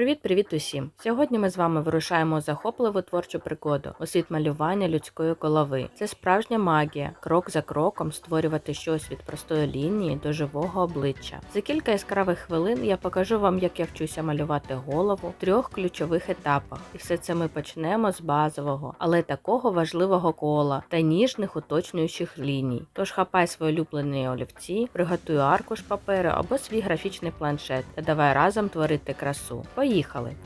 Привіт-привіт усім! Сьогодні ми з вами вирушаємо захопливу творчу пригоду у світ малювання людської голови. Це справжня магія, крок за кроком створювати щось від простої лінії до живого обличчя. За кілька яскравих хвилин я покажу вам, як я вчуся малювати голову в трьох ключових етапах. І все це ми почнемо з базового, але такого важливого кола та ніжних уточнюючих ліній. Тож хапай свої улюблені олівці, приготуй аркуш паперу або свій графічний планшет та давай разом творити красу. Поїхали!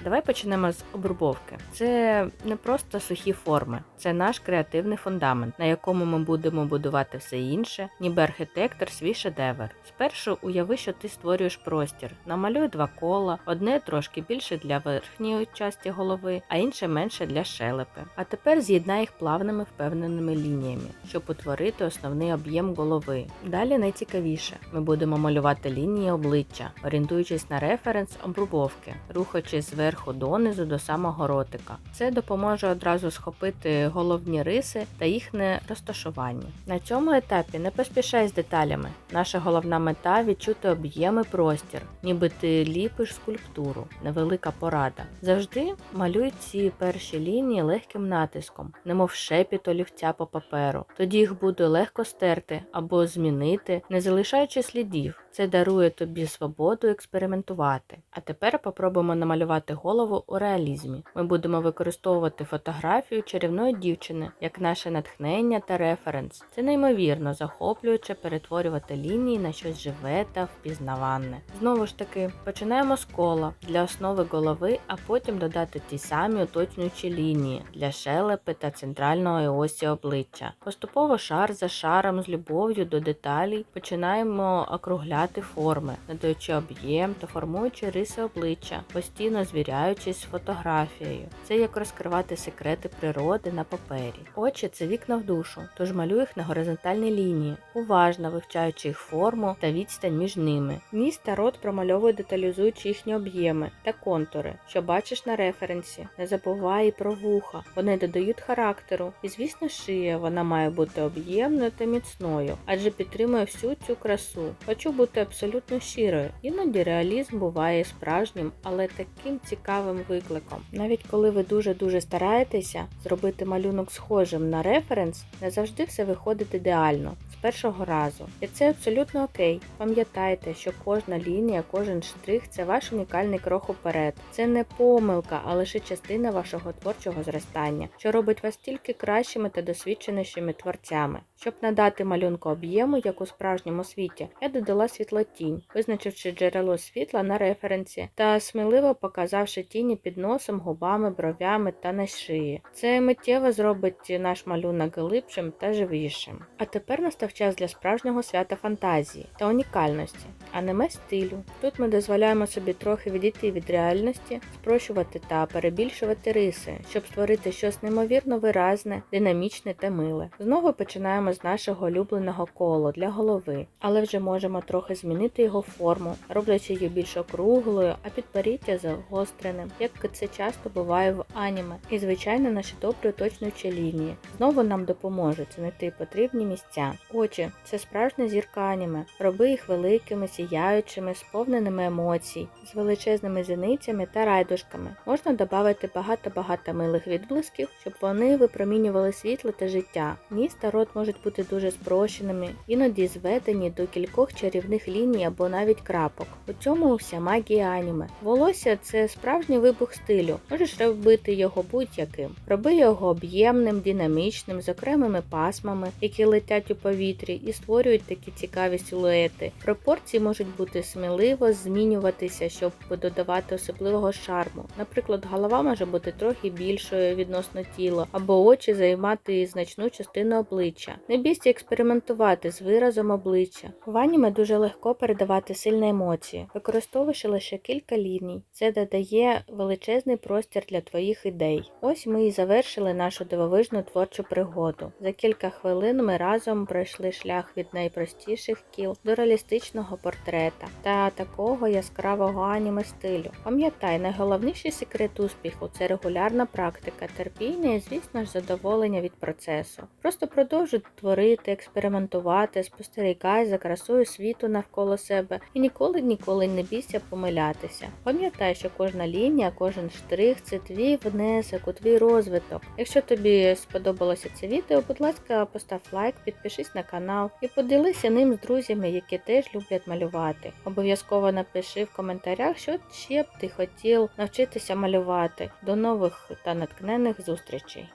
Давай почнемо з обрубовки. Це не просто сухі форми, це наш креативний фундамент, на якому ми будемо будувати все інше, ніби архітектор свій шедевр. Спершу уяви, що ти створюєш простір, намалюй два кола, одне трошки більше для верхньої частини голови, а інше менше для щелепи. А тепер з'єднай їх плавними впевненими лініями, щоб утворити основний об'єм голови. Далі найцікавіше: ми будемо малювати лінії обличчя, орієнтуючись на референс обрубовки, рухаючись зверху донизу до самого ротика. Це допоможе одразу схопити головні риси та їхнє розташування. На цьому етапі не поспішай з деталями. Наша головна мета відчути об'єм і простір, ніби ти ліпиш скульптуру, невелика порада. Завжди малюй ці перші лінії легким натиском, немов шепіт олівця по паперу. Тоді їх буде легко стерти або змінити, не залишаючи слідів. Це дарує тобі свободу експериментувати. А тепер попробуємо намалювати голову у реалізмі. Ми будемо використовувати фотографію чарівної дівчини як наше натхнення та референс. Це неймовірно захоплююче перетворювати лінії на щось живе та впізнаванне. Знову ж таки, починаємо з кола для основи голови, а потім додати ті самі уточнюючі лінії для шелепи та центральної осі обличчя. Поступово шар за шаром з любов'ю до деталей починаємо округляти форми, надаючи об'єм та формуючи риси обличчя, постійно звіряючись з фотографією. Це як розкривати секрети природи на папері. Очі це вікна в душу, тож малюй їх на горизонтальній лінії, уважно вивчаючи їх форму та відстань між ними. Ніс та рот промальовуй деталізуючи їхні об'єми та контури, що бачиш на референсі. Не забувай і про вуха, вони додають характеру. І звісно, шия вона має бути об'ємною та міцною, адже підтримує всю цю красу. Хочу бути абсолютно щирою. Іноді реалізм буває справжнім, але таким цікавим викликом. Навіть коли ви дуже-дуже стараєтеся зробити малюнок схожим на референс, не завжди все виходить ідеально. з Першого разу, і це абсолютно окей. Пам'ятайте, що кожна лінія, кожен штрих це ваш унікальний крок уперед. Це не помилка, а лише частина вашого творчого зростання, що робить вас тільки кращими та досвідченішими творцями. Щоб надати малюнку об'єму, як у справжньому світі, я додала світлотінь, визначивши джерело світла на референсі та сміливо показавши тіні під носом, губами, бровями та на шиї. Це миттєво зробить наш малюнок глибшим та живішим. А тепер настав час для справжнього свята фантазії та унікальності, аниме стилю. Тут ми дозволяємо собі трохи відійти від реальності, спрощувати та перебільшувати риси, щоб створити щось неймовірно виразне, динамічне та миле. Знову починаємо з нашого улюбленого колу для голови, але вже можемо трохи змінити його форму, роблячи її більш округлою, а підперіття загостреним, як це часто буває в аніме. І звичайно наші добре уточнюючі лінії. Знову нам допоможуть знайти потрібні місця. Очі це справжня зірка аніме. Роби їх великими, сіяючими, сповненими емоцій, з величезними зіницями та райдушками. Можна додати багато-багато милих відблисків, щоб вони випромінювали світло та життя. Ніс та рот можуть бути дуже спрощеними, іноді зведені до кількох чарівних ліній або навіть крапок. У цьому вся магія аніме. Волосся це справжній вибух стилю. Можеш робити його будь-яким. Роби його об'ємним, динамічним, з окремими пасмами, які летять у повітрі і створюють такі цікаві силуети. Пропорції можуть бути сміливо змінюватися, щоб додавати особливого шарму. Наприклад, голова може бути трохи більшою відносно тіла, або очі займати значну частину обличчя. Не бійся експериментувати з виразом обличчя. В аніме дуже легко передавати сильні емоції, використовуючи лише кілька ліній. Це додає величезний простір для твоїх ідей. Ось ми і завершили нашу дивовижну творчу пригоду. За кілька хвилин ми разом пройшли шлях від найпростіших кіл до реалістичного портрета та такого яскравого аніме стилю. Пам'ятай, найголовніший секрет успіху це регулярна практика, терпіння і, звісно ж, задоволення від процесу. Просто продовжуй творити, експериментувати, спостерігай за красою світу навколо себе і ніколи ніколи не бійся помилятися. Пам'ятай, що кожна лінія, кожен штрих це твій внесок у твій розвиток. Якщо тобі сподобалося це відео, будь ласка, постав лайк, підпишись на канал і поділися ним з друзями, які теж люблять малювати. Обов'язково напиши в коментарях, що ще б ти хотів навчитися малювати. До нових та натхненних зустрічей!